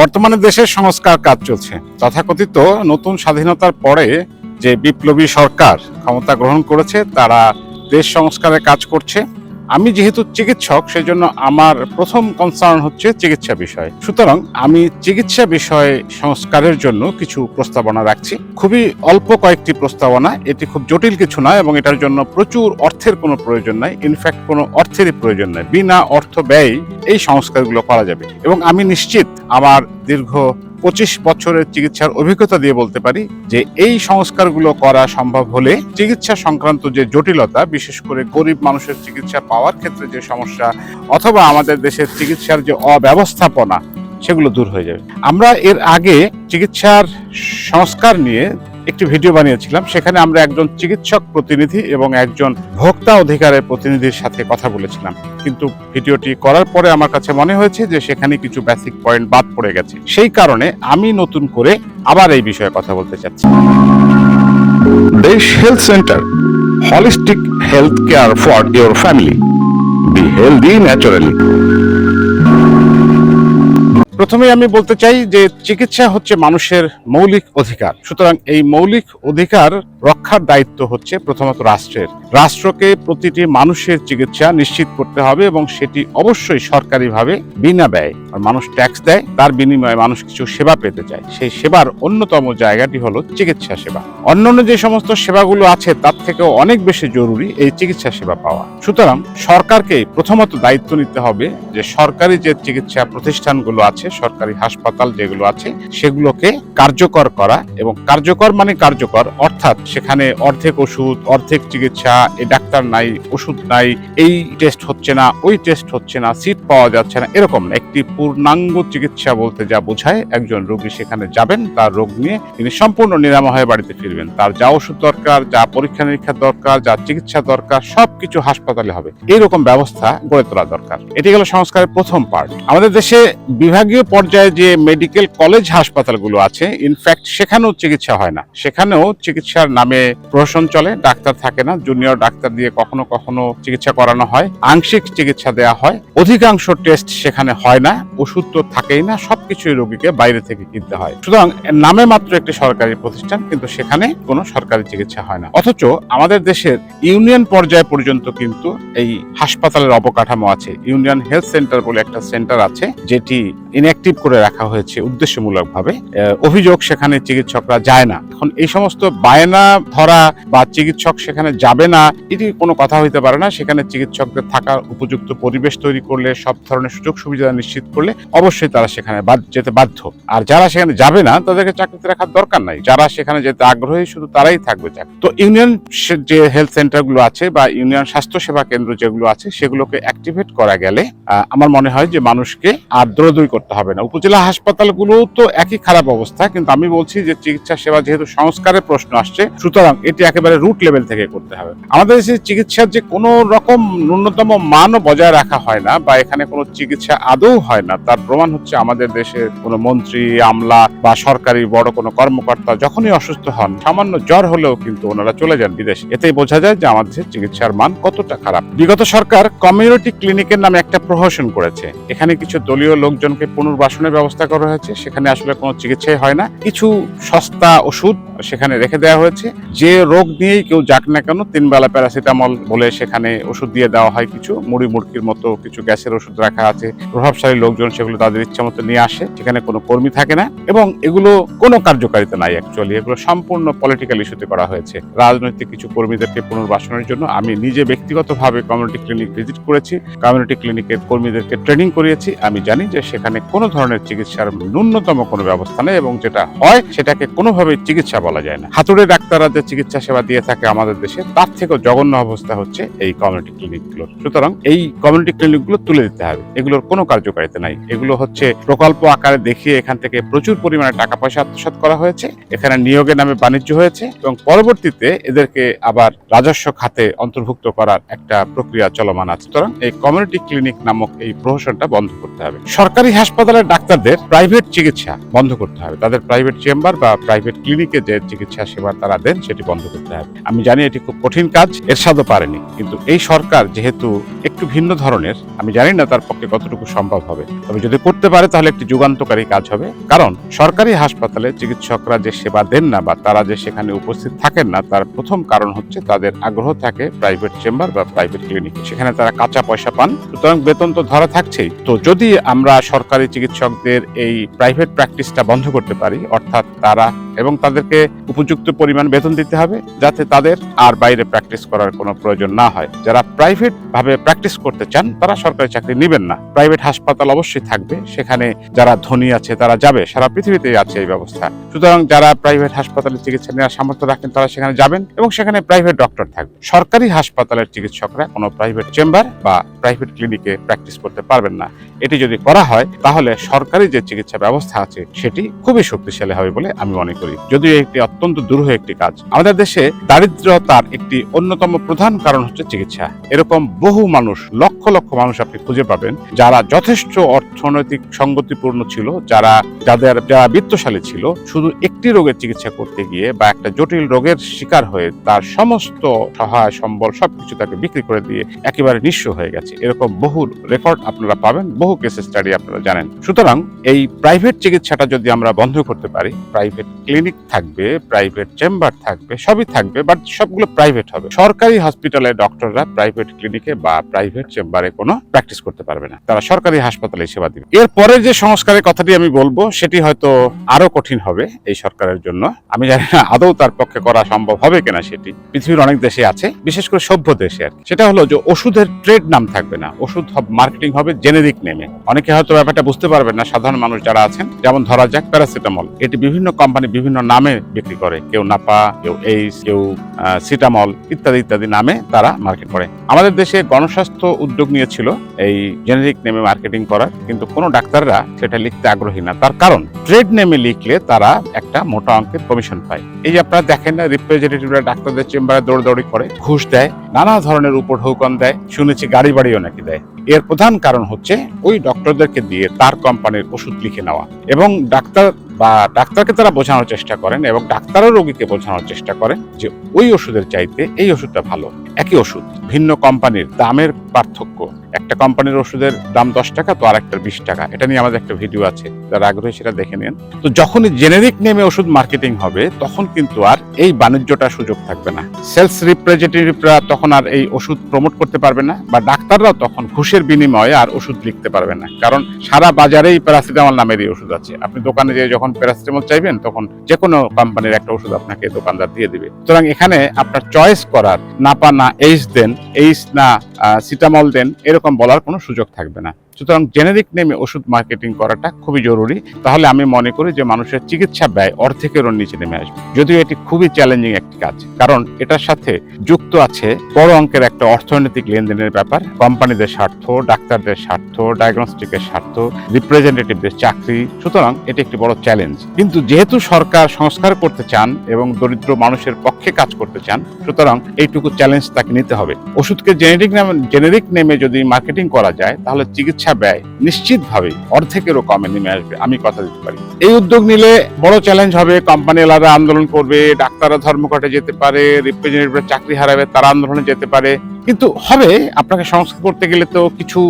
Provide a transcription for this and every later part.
বর্তমানে দেশের সংস্কার কাজ চলছে। তথাকথিত নতুন স্বাধীনতার পরে যে বিপ্লবী সরকার ক্ষমতা গ্রহণ করেছে, তারা দেশ সংস্কারের কাজ করছে। আমি যেহেতু চিকিৎসক সেই জন্য আমার প্রথম কনসার্ন হচ্ছে চিকিৎসা বিষয়। সুতরাং আমি চিকিৎসা বিষয়ে সংস্কারের জন্য কিছু প্রস্তাবনা রাখছি। খুবই অল্প কয়েকটি প্রস্তাবনা, এটি খুব জটিল কিছু নয় এবং এটার জন্য প্রচুর অর্থের কোনো প্রয়োজন নাই। ইনফ্যাক্ট কোনো অর্থেরই প্রয়োজন নাই। বিনা অর্থ ব্যয় এই সংস্কারগুলো করা যাবে। এবং আমি নিশ্চিত আমার দীর্ঘ পঁচিশ বছরের চিকিৎসার অভিজ্ঞতা দিয়ে বলতে পারি যে এই সংস্কারগুলো করা সম্ভব হলে চিকিৎসা সংক্রান্ত যে জটিলতা, বিশেষ করে গরিব মানুষের চিকিৎসা পাওয়ার ক্ষেত্রে যে সমস্যা অথবা আমাদের দেশের চিকিৎসার যে অব্যবস্থাপনা, সেগুলো দূর হয়ে যাবে। আমরা এর আগে চিকিৎসার সংস্কার নিয়ে একটি ভিডিও বানিয়েছিলাম, সেখানে আমরা একজন চিকিৎসক প্রতিনিধি এবং একজন ভোক্তা অধিকারের প্রতিনিধির সাথে কথা বলেছিলাম। কিন্তু ভিডিওটি করার পরে আমার কাছে মনে হয়েছে যে সেখানে কিছু বেসিক পয়েন্ট বাদ পড়ে গেছে। সেই কারণে আমি নতুন করে আবার এই বিষয়ে কথা বলতে চাচ্ছি। দেশ health centre holistic health care for your family. Be healthy naturally. প্রথমে আমি বলতে চাই যে চিকিৎসা হচ্ছে মানুষের মৌলিক অধিকার। সুতরাং এই মৌলিক অধিকার রক্ষার দায়িত্ব হচ্ছে প্রথমত রাষ্ট্রের। রাষ্ট্রকে প্রতিটি মানুষের চিকিৎসা নিশ্চিত করতে হবে এবং সেটি অবশ্যই সরকারিভাবে বিনা ব্যয়। আর মানুষ ট্যাক্স দেয়, তার বিনিময়ে মানুষ কিছু সেবা পেতে চায়। সেই সেবার অন্যতম জায়গাটি হলো চিকিৎসা সেবা। অন্যান্য যে সমস্ত সেবাগুলো আছে, তার থেকেও অনেক বেশি জরুরি এই চিকিৎসা সেবা পাওয়া। সুতরাং সরকারকে প্রথমত দায়িত্ব নিতে হবে যে সরকারি যে চিকিৎসা প্রতিষ্ঠানগুলো আছে, সরকারি হাসপাতাল যেগুলো আছে, সেগুলোকে কার্যকর করা এবং কার্যকর মানে কার্যকর, অর্থাৎ সেখানে অর্ধেক ওষুধ, অর্ধেক চিকিৎসা, এই ডাক্তার নাই, ওষুধ নাই, এই টেস্ট হচ্ছে না, ওই টেস্ট হচ্ছে না সিট পাওয়া যাচ্ছে না, এরকম একটি পূর্ণাঙ্গ চিকিৎসা বলতে যা বোঝায়, একজন রোগী সেখানে যাবেন, তার রোগ নিয়ে তিনি সম্পূর্ণ নিরাময় হয়ে বাড়িতে ফিরবেন। তার যা ওষুধ দরকার, যা পরীক্ষা নিরীক্ষা দরকার, যা চিকিৎসা দরকার, সবকিছু হাসপাতালে হবে। এইরকম ব্যবস্থা গড়ে তোলা দরকার। এটি গেল সংস্কারের প্রথম পার্ট। আমাদের দেশে বিভাগীয় পর্যায়ে যে মেডিকেল কলেজ হাসপাতালগুলো আছে ইনফ্যাক্ট সেখানেও চিকিৎসা হয় না। সেখানেও চিকিৎসার নামে প্রশাসন চলে, ডাক্তার থাকে না জুনিয়র ডাক্তার দিয়ে কখনো কখনো চিকিৎসা করানো হয়, আংশিক চিকিৎসা দেওয়া হয়, অধিকাংশ টেস্ট সেখানে হয় না। ওষুধ তো থাকেই না, সবকিছুই রোগীকে বাইরে থেকে কিনতে হয়। সুতরাং নামে মাত্র একটি সরকারি প্রতিষ্ঠান, কিন্তু সেখানে কোনো সরকারি চিকিৎসা হয় না। অথচ আমাদের দেশের ইউনিয়ন পর্যায় পর্যন্ত কিন্তু এই হাসপাতালের অবকাঠামো আছে। ইউনিয়ন হেলথ সেন্টার বলে একটা সেন্টার আছে, যেটি ইনঅ্যাক্টিভ করে রাখা হয়েছে উদ্দেশ্যমূলকভাবে। অভিযোগ সেখানে চিকিৎসকরা যায় না। এখন এই সমস্ত বায়না ধরা বা চিকিৎসক সেখানে যাবে না, এটি কোনো কথা হইতে পারে না। সেখানে চিকিৎসকদের থাকার উপযুক্ত পরিবেশ তৈরি করলে সব ধরনের সুযোগ সুবিধা নিশ্চিত করলে অবশ্যই তারা সেখানে যেতে বাধ্য। আর যারা সেখানে যাবে না, তাদেরকে চাকরিতে রাখার দরকার নাই। যারা সেখানে যেতে আগ্রহী, শুধু তারাই থাকবে চাকরি। তো ইউনিয়ন যে হেলথ সেন্টারগুলো আছে বা ইউনিয়ন স্বাস্থ্য সেবা কেন্দ্র যেগুলো আছে, সেগুলোকে অ্যাক্টিভেট করা গেলে আমার মনে হয় যে মানুষকে আর দৌড়দৌড়ি করতে হবে না। উপজেলা হাসপাতালগুলো তো একই খারাপ অবস্থা, কিন্তু আমি বলছি যে চিকিৎসা সেবা যেহেতু সংস্কারের প্রশ্ন আসছে, সুতরাং এটি একেবারে রুট লেভেল থেকে করতে হবে। আমাদের দেশে চিকিৎসার যে কোনো রকম ন্যূনতম মানও বজায় রাখা হয় না বা এখানে কোনো চিকিৎসা আদৌ হয় না। তার প্রমাণ হচ্ছে আমাদের দেশের কোনো মন্ত্রী, আমলা বা সরকারি বড় কোনো কর্মকর্তা যখনই অসুস্থ হন, সামান্য জ্বর হলেও কিন্তু ওনারা চলে যান বিদেশে। এতেই বোঝা যায় যে আমাদের চিকিৎসার মান কতটা খারাপ। বিগত সরকার কমিউনিটি ক্লিনিকের নামে একটা প্রহসন করেছে। এখানে কিছু দলীয় লোকজনকে পুনর্বাসনের ব্যবস্থা করা হয়েছে। সেখানে আসলে কোনো চিকিৎসাই হয় না। কিছু সস্তা ওষুধ সেখানে রেখে দেওয়া হয়েছে। যে রোগ নিয়েই কেউ যাক না কেন তিন বেলা প্যারাসিটামল বলে সেখানে ওষুধ দিয়ে দেওয়া হয় কিছু। মুড়ি মুড়কির মতো কিছু গ্যাসের ওষুধ রাখা আছে। প্রভাবশালী লোকজন সেগুলো তাদের ইচ্ছা মতো নিয়ে আসে, সেখানে কোনো কর্মী থাকে না এবং এগুলো কোনো কার্যকারিতা নাই অ্যাকচুয়ালি এগুলো সম্পূর্ণ পলিটিক্যাল ইস্যুতে করা হয়েছে। রাজনৈতিক কিছু কর্মীদেরকে পুনর্বাসনের জন্য আমি নিজে ব্যক্তিগতভাবে কমিউনিটি ক্লিনিক ভিজিট করেছি কমিউনিটি ক্লিনিকের কর্মীদেরকে ট্রেনিং করিয়েছি। আমি জানি যে সেখানে কোনো ধরনের চিকিৎসার ন্যূনতম কোনো ব্যবস্থা নেই এবং যেটা হয় সেটাকে কোনোভাবে চিকিৎসা বলা যায় না। হাতুড়ে ডাক্তাররা যে চিকিৎসা সেবা দিয়ে থাকে আমাদের দেশে, তার থেকেও জঘন্য অবস্থা হচ্ছে এই কমিউনিটি ক্লিনিকগুলোর সুতরাং এই কমিউনিটি ক্লিনিকগুলো তুলে দিতে হবে। এগুলোর কোনো কার্যকারিতা নাই। এগুলো হচ্ছে প্রকল্প আকারে দেখিয়ে এখান থেকে প্রচুর পরিমাণে টাকা পয়সা আত্মসাৎ করা হয়েছে। এখানে নিয়োগের নামে বাণিজ্য হয়েছে এবং পরবর্তীতে এদেরকে আবার রাজস্ব খাতে অন্তর্ভুক্ত করার একটা প্রক্রিয়া চলমান আছে। সুতরাং এই কমিউনিটি ক্লিনিক নামক এই প্রহসনটা বন্ধ করতে হবে। সরকারি হাসপাতালের ডাক্তারদের প্রাইভেট চিকিৎসা বন্ধ করতে হবে। তাদের প্রাইভেট চেম্বার বা প্রাইভেট ক্লিনিকে যে চিকিৎসা সেবা তারা দেন, সেটি বন্ধ করতে হবে। আমি জানি এটি খুব কঠিন কাজ এর এরশাদও পারেনি। কিন্তু এই সরকার যেহেতু একটু ভিন্ন ধরনের, আমি জানি না তার পক্ষে কতটুকু সম্ভব হবে। তবে যদি করতে পারে, তাহলে একটি যুগান্তকারী কাজ হবে। কারণ সরকারি হাসপাতালে চিকিৎসকরা যে সেবা দেন না বা তারা যে সেখানে উপস্থিত থাকেন না, তার প্রথম কারণ হচ্ছে তাদের আগ্রহ থাকে প্রাইভেট চেম্বার বা প্রাইভেট ক্লিনিক। সেখানে তারা কাঁচা পয়সা পান। সুতরাং বেতন তো ধরা থাকছেই। তো যদি আমরা সরকারি চিকিৎসকদের এই প্রাইভেট প্র্যাকটিসটা বন্ধ করতে পারি, অর্থাৎ তারা এবং তাদেরকে উপযুক্ত পরিমাণ বেতন দিতে হবে যাতে তাদের আর বাইরে প্র্যাকটিস করার কোনো প্রয়োজন না হয়। যারা প্রাইভেট ভাবে প্র্যাকটিস করতে চান, তারা সরকারি চাকরি নেবেন না। প্রাইভেট হাসপাতাল অবশ্যই থাকবে। সেখানে যারা ধনী আছে, তারা যাবে। সারা পৃথিবীতেই আছে এই ব্যবস্থা। সুতরাং যারা প্রাইভেট হাসপাতালে চিকিৎসা নেওয়ার সামর্থ্য রাখেন, তারা সেখানে যাবেন এবং সেখানে প্রাইভেট ডক্টর থাকবে। সরকারি হাসপাতালের চিকিৎসকরা কোনো প্রাইভেট চেম্বার বা প্রাইভেট ক্লিনিকে প্র্যাকটিস করতে পারবেন না। এটি যদি করা হয়, তাহলে সরকারি যে চিকিৎসা ব্যবস্থা আছে, সেটি খুবই শক্তিশালী হবে বলে আমি মনে করি। যদিও একটি অত্যন্ত দুরূহ একটি কাজ। আমাদের দেশে দারিদ্রতার একটি অন্যতম প্রধান কারণ হচ্ছে চিকিৎসা। এরকম বহু মানুষ, লক্ষ লক্ষ মানুষ আপনি খুঁজে পাবেন, যারা যথেষ্ট অর্থনৈতিক সঙ্গতিপূর্ণ ছিল, যারা, যাদের, যারা বিত্তশালী ছিল, শুধু একটি রোগের চিকিৎসা করতে গিয়ে বা একটা জটিল রোগের শিকার হয়ে তার সমস্ত সহায় সম্বল সবকিছু তাকে বিক্রি করে দিয়ে একেবারে নিঃস্ব হয়ে গেছে। এরকম বহু রেকর্ড আপনারা পাবেন, বহু কেস স্টাডি আপনারা জানেন। সুতরাং এই প্রাইভেট চিকিৎসাটা যদি আমরা বন্ধ করতে পারি প্রাইভেট ক্লিনিক থাকবে, প্রাইভেট চেম্বার থাকবে, সবই থাকবে, বাট সবগুলো প্রাইভেট হবে। সরকারি হসপিটালে ডক্টররা প্রাইভেট ক্লিনিকে বা প্রাইভেট চেম্বারে কোনো প্র্যাকটিস করতে পারবে না। তারা সরকারি হাসপাতালে সেবা দিবে। এরপরে যে সংস্কারের কথাটি আমি বলব, সেটি হয়তো আরও কঠিন হবে এই সরকারের জন্য। আমি জানি না আদৌ তার পক্ষে করা সম্ভব হবে কিনা সেটি। পৃথিবীর অনেক দেশে আছে, বিশেষ করে সভ্য দেশে আর। সেটা হলো যে ওষুধের ট্রেড নাম থাকবে না। ওষুধ মার্কেটিং হবে জেনেরিক নেমে। অনেকে হয়তো ব্যাপারটা বুঝতে পারবেন না, সাধারণ মানুষ যারা আছেন। যেমন ধরা যাক প্যারাসিটামল। এটি বিভিন্ন কোম্পানি বিভিন্ন নামে বিক্রি করে। কেউ নাপা, কেউ এইস কেউ সিটামল ইত্যাদি ইত্যাদি নামে তারা মার্কেট করে। আমাদের দেশে গণস্বাস্থ্য উদ্যোগ নিয়েছিল এই জেনেরিক নেমে মার্কেটিং করার, কিন্তু কোনো ডাক্তাররা সেটা লিখতে আগ্রহী না। তার কারণ ট্রেড নেমে লিখলে তারা একটা মোটা অঙ্কের কমিশন পায়। এই যে আপনারা দেখেন না রিপ্রেজেন্টেটিভরা ডাক্তারদের চেম্বারে দৌড়দৌড়ি করে, ঘুষ দেয়, নানা ধরনের উপর হুকন দেয়, শুনেছি গাড়ি বাড়িও নাকি দেয়। এর প্রধান কারণ হচ্ছে ওই ডক্টরদেরকে দিয়ে তার কোম্পানির ওষুধ লিখে নেওয়া। এবং ডাক্তার বা ডাক্তারকে তারা বোঝানোর চেষ্টা করেন এবং ডাক্তারও রোগীকে বোঝানোর চেষ্টা করেন যে ওই ওষুধের চাইতে এই ওষুধটা ভালো। একই ওষুধ, ভিন্ন কোম্পানির দামের পার্থক্য। একটা কোম্পানির ওষুধের দাম দশ টাকা, তো আর একটা বিশ টাকা। এটা নিয়ে আমাদের একটা ভিডিও আছে, যারা আগ্রহী সেটা দেখে নিন। তো যখনই জেনেরিক নেমে ওষুধ মার্কেটিং হবে, তখন কিন্তু আর এই বাণিজ্যটা সুযোগ থাকবে না। সেলস রিপ্রেজেন্টেটিভরা তখন আর এই ওষুধ প্রমোট করতে পারবে না, বা ডাক্তাররাও তখন ঘুষের বিনিময়ে আর ওষুধ লিখতে পারবে না। কারণ সারা বাজারেই প্যারাসিটামল নামেরই ওষুধ আছে। আপনি দোকানে যেয়ে যখন প্যারাসিটামল চাইবেন, তখন যে কোনো কোম্পানির একটা ওষুধ আপনাকে দোকানদার দিয়ে দিবে। সুতরাং এখানে আপনার চয়েস করার নাপা না এইচ দেন এইচ না সিটামল দেন, এরকম বলার কোনো সুযোগ থাকবে না। সুতরাং জেনেরিক নেমে ওষুধ মার্কেটিং করাটা খুবই জরুরি। তাহলে আমি মনে করি যে মানুষের চিকিৎসা ব্যয় অর্ধেকেরও নিচে নেমে আসবে। যদিও এটি খুবই চ্যালেঞ্জিং একটি কাজ, কারণ এটার সাথে যুক্ত আছে বড় অঙ্কের একটা অর্থনৈতিক লেনদেনের ব্যাপার। কোম্পানিদের স্বার্থ, ডাক্তারদের স্বার্থ ডায়াগনস্টিকের স্বার্থ রিপ্রেজেন্টেটিভদের চাকরি, সুতরাং এটি একটি বড় চ্যালেঞ্জ কিন্তু যেহেতু সরকার সংস্কার করতে চান এবং দরিদ্র মানুষের পক্ষে কাজ করতে চান, সুতরাং এইটুকু চ্যালেঞ্জ তাকে নিতে হবে। ওষুধকে জেনেরিক নামে জেনেরিক নেমে যদি মার্কেটিং করা যায়, তাহলে চিকিৎসা ব্যয়, নিশ্চিতভাবে অর্ধেকেরও কমে নেমে আসবে। আমি কথা দিতে পারি। এই উদ্যোগ নিলে বড় চ্যালেঞ্জ হবে। কোম্পানি এলাকা আন্দোলন করবে, ডাক্তাররা ধর্মঘটে যেতে পারে রিপ্রেজেন্টেটিভরা চাকরি হারাবে, তারা আন্দোলনে যেতে পারে। কিন্তু হবে, আপনাকে সংস্কার করতে গেলে তো কিছু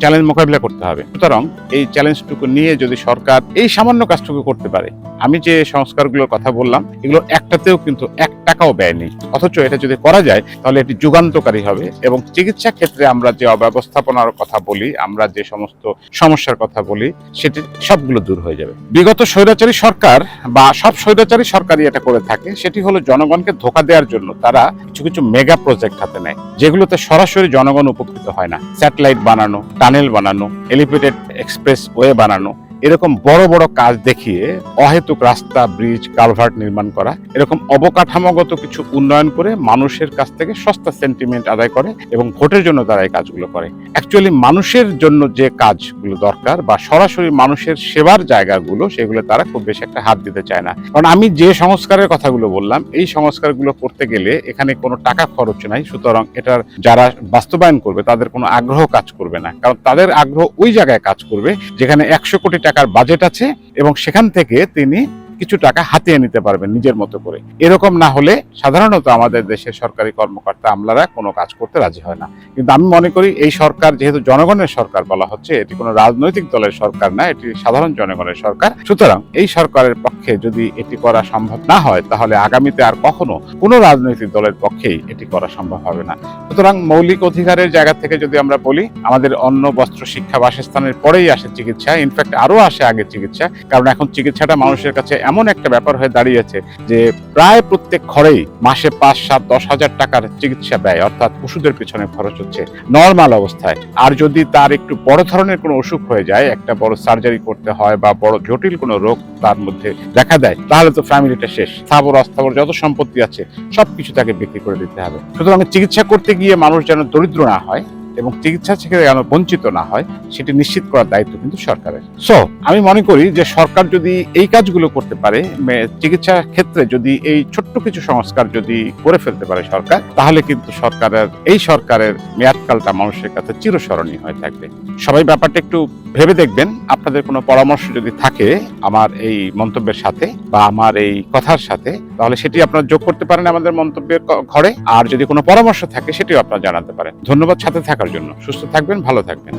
চ্যালেঞ্জ মোকাবিলা করতে হবে। সুতরাং এই চ্যালেঞ্জটুকু নিয়ে যদি সরকার এই সামান্য কাজটুকু করতে পারে, আমি যে সংস্কারগুলোর কথা বললাম, এগুলো একটাতেও কিন্তু এক টাকাও ব্যয় নেই অথচ এটা যদি করা যায়, তাহলে এটি যুগান্তকারী হবে এবং চিকিৎসা ক্ষেত্রে আমরা যে অব্যবস্থাপনার কথা বলি, আমরা যে সমস্ত সমস্যার কথা বলি, সেটি সবগুলো দূর হয়ে যাবে। বিগত স্বৈরাচারী সরকার বা সব স্বৈরাচারী সরকারই এটা করে থাকে, সেটি হলো জনগণকে ধোকা দেওয়ার জন্য তারা কিছু কিছু মেগা প্রজেক্ট হাতে নেয়, যেগুলোতে সরাসরি জনগণ উপকৃত হয় না। স্যাটেলাইট বানানো, টানেল বানানো, এলিভেটেড এক্সপ্রেস ওয়ে বানানো এরকম বড় বড় কাজ দেখিয়ে অহেতুক রাস্তা, ব্রিজ, কালভার্ট নির্মাণ করা, এরকম অবকাঠামোগত কিছু উন্নয়ন করে মানুষের কাছ থেকে সস্তা সেন্টিমেন্ট আদায় করে এবং ভোটের জন্য তারা এই কাজগুলো করে। অ্যাকচুয়ালি মানুষের জন্য যে কাজগুলো দরকার বা সরাসরি মানুষের সেবার জায়গাগুলো, সেগুলো তারা খুব বেশি একটা হাত দিতে চায় না। কারণ আমি যে সংস্কারের কথাগুলো বললাম, এই সংস্কারগুলো করতে গেলে এখানে কোনো টাকা খরচ নাই, সুতরাং এটার যারা বাস্তবায়ন করবে তাদের কোনো আগ্রহ কাজ করবে না। কারণ তাদের আগ্রহ ওই জায়গায় কাজ করবে যেখানে একশো কোটি টাকার বাজেট আছে এবং সেখান থেকে তিনি কিছু টাকা হাতিয়ে নিতে পারবেন নিজের মতো করে। এরকম না হলে সাধারণত আমাদের দেশের সরকারি কর্মকর্তা আমলারা কোনো কাজ করতে রাজি হয় না। কিন্তু আমি মনে করি এই সরকার, যেহেতু জনগণের সরকার বলা হচ্ছে, এটি কোনো রাজনৈতিক দলের সরকার না, এটি সাধারণ জনগণের সরকার। সুতরাং এই সরকারের পক্ষে যদি এটি করা সম্ভব না হয়, তাহলে আগামীতে আর কখনো কোনো রাজনৈতিক দলের পক্ষেই এটি করা সম্ভব হবে না। সুতরাং মৌলিক অধিকারের জায়গা থেকে যদি আমরা বলি, আমাদের অন্ন, বস্ত্র, শিক্ষা বাসস্থানের পরেই আসে চিকিৎসা। ইনফ্যাক্ট আরও আসে আগে চিকিৎসা, কারণ এখন চিকিৎসাটা মানুষের কাছে এমন একটা ব্যাপার হয়ে দাঁড়িয়েছে যে প্রায় প্রত্যেক ঘরেই মাসে পাঁচ, সাত, দশ হাজার টাকার চিকিৎসা ব্যয়, অর্থাৎ ওষুধের পিছনে খরচ হচ্ছে নর্মাল অবস্থায়। আর যদি তার একটু বড় ধরনের কোনো অসুখ হয়ে যায়, একটা বড় সার্জারি করতে হয় বা বড় জটিল কোনো রোগ তার মধ্যে দেখা দেয়, তাহলে তো ফ্যামিলিটা শেষ। স্থাবর, অস্থাবর যত সম্পত্তি আছে, সবকিছু তাকে বিক্রি করে দিতে হবে। সুতরাং চিকিৎসা করতে গিয়ে মানুষ যেন দরিদ্র না হয় এবং চিকিৎসা থেকে যেন বঞ্চিত না হয় সেটি নিশ্চিত করার দায়িত্ব কিন্তু সরকারের। সো আমি মনে করি যে সরকার যদি এই কাজগুলো করতে পারে চিকিৎসা ক্ষেত্রে যদি এই ছোট্ট কিছু সংস্কার যদি করে ফেলতে পারে সরকার তাহলে কিন্তু সরকারের এই সরকারের মেয়াদকালটা মানুষের কাছে চিরস্মরণীয় হয়ে থাকবে। সবাই ব্যাপারটা একটু ভেবে দেখবেন, আপনাদের কোনো পরামর্শ যদি থাকে আমার এই মন্তব্যের সাথে বা আমার এই কথার সাথে, তাহলে সেটি আপনারা যোগ করতে পারেন আমাদের মন্তব্যের ঘরে। আর যদি কোনো পরামর্শ থাকে, সেটিও আপনারা জানাতে পারেন। ধন্যবাদ সাথে থাকার জন্য। সুস্থ থাকবেন, ভালো থাকবেন।